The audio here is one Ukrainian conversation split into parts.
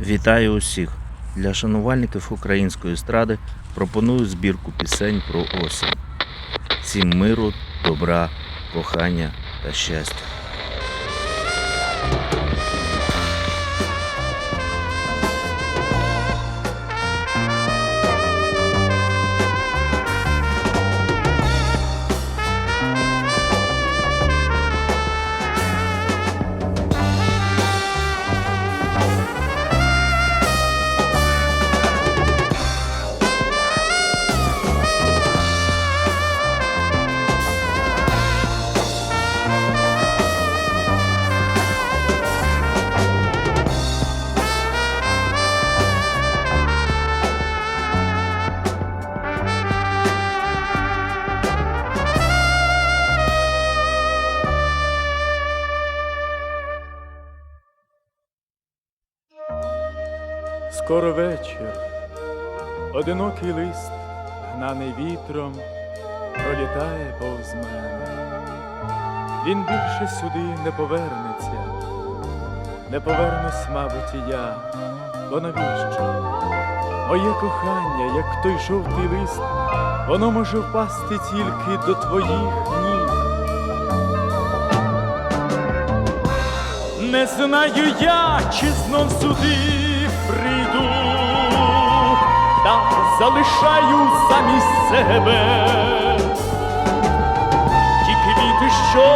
Вітаю усіх! Для шанувальників української естради пропоную збірку пісень про осінь. Всім миру, добра, кохання та щастя. Скоро вечір, одинокий лист, гнаний вітром, пролітає повз мене. Він більше сюди не повернеться, не повернусь, мабуть, і я, бо навіщо? Моє кохання, як той жовтий лист, воно може впасти тільки до твоїх ніг. Не знаю я, чи знов сюди прийду, та залишаю замість себе ті квіти, що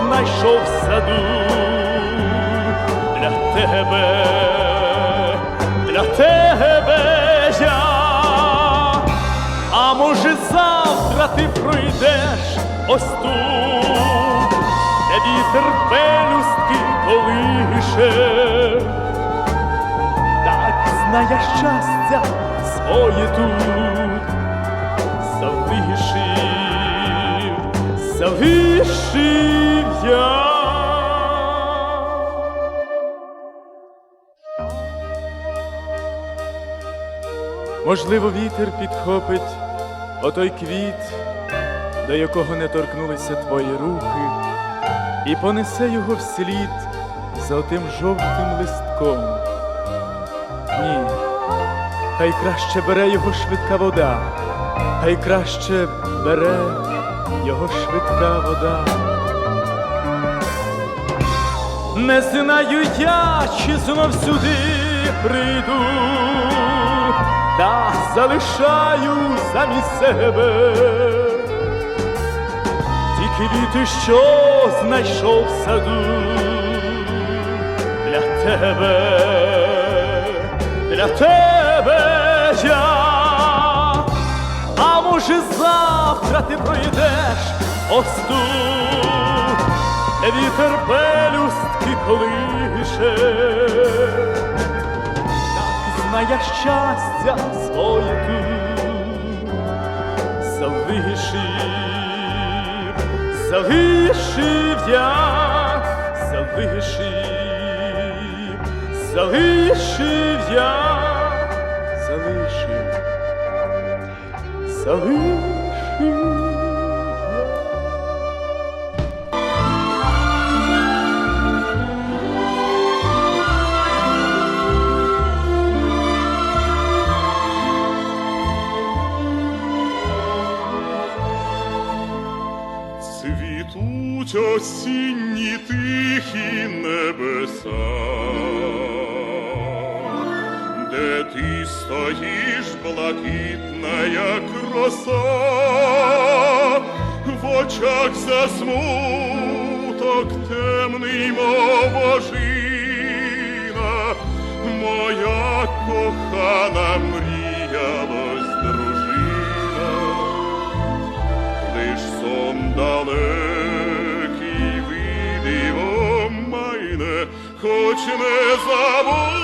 знайшов в саду для тебе, для тебе я. А може завтра ти пройдеш ось тут, де вітер пелюстки колише, знає щастя своє тут, залишив, залишив я. Можливо, вітер підхопить отой квіт, до якого не торкнулися твої руки, і понесе його вслід за отим жовтим листком. Ні, хай краще бере його швидка вода, хай краще бере його швидка вода. Не знаю я, чи знов сюди прийду, та залишаю замість себе. Ті квіти, що знайшов в саду для тебе, для тебе я. А може завтра ти пройдеш де вітер пелюстки колише, так знає щастя своє тут, залишив, залишив я, залишив, залишив я, залишив, залишив. Цвітуть осінні тихі небеса, ти стоїш блакитна, як роса, в очах засмуток темний, мов ожина, моя кохана мріялась дружина. Лиш сон далекий видиво майне, хоч не забудь,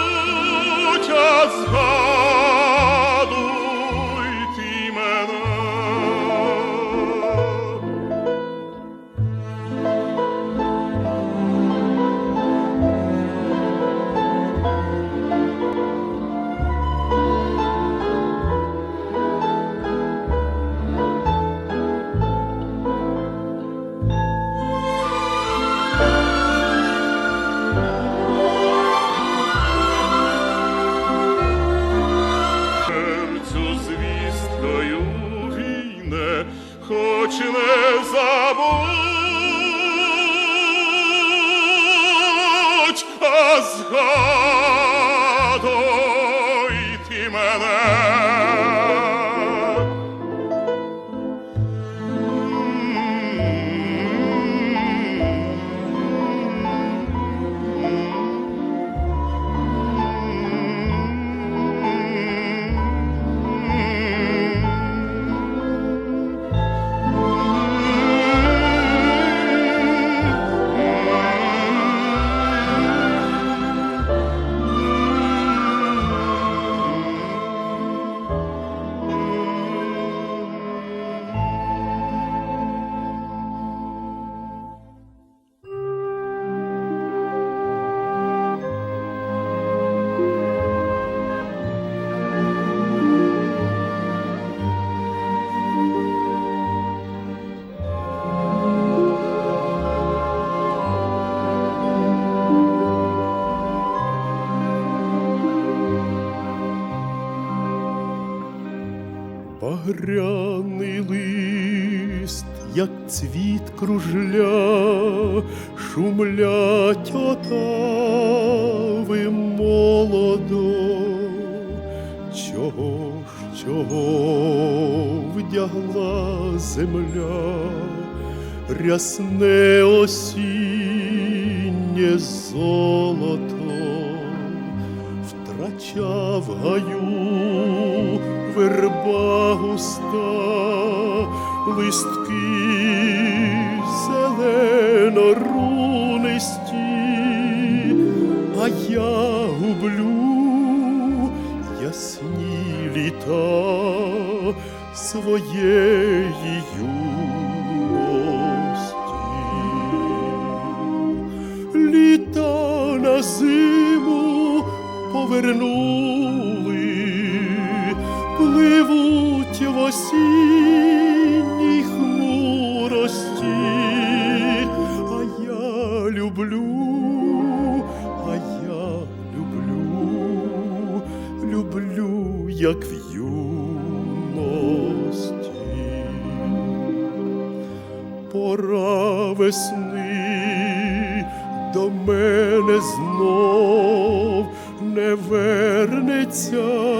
God. Багряний лист, як цвіт кружля, шумлять отави молодо. Чого ж, чого вдягла земля, рясне осіннє золото, втрачав гаю верба густа, листки зелено рунисті, а я гублю ясні літа своєї юності. Літа на зиму повернули, осінній хмурості, а я люблю, а я люблю, люблю, як в юності. Пора весни до мене знов не вернеться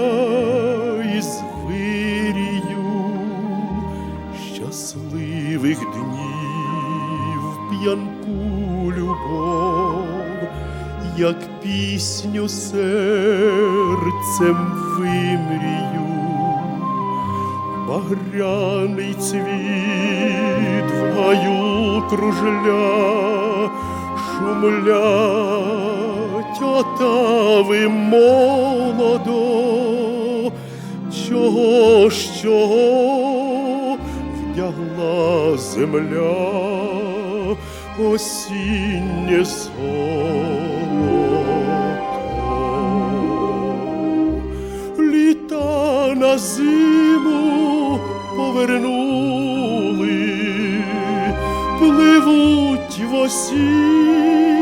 п'янку любов, як пісню серцем вимрію. Багряний цвіт в гаю кружля, шумлять отави молодо, чого чого вдягла земля осіннє солото літа на зиму повернули, пливуть в осінній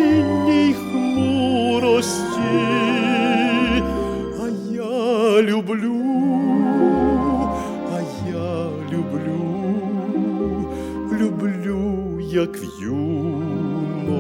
хмурості, а я люблю, а я люблю, люблю, як в юності.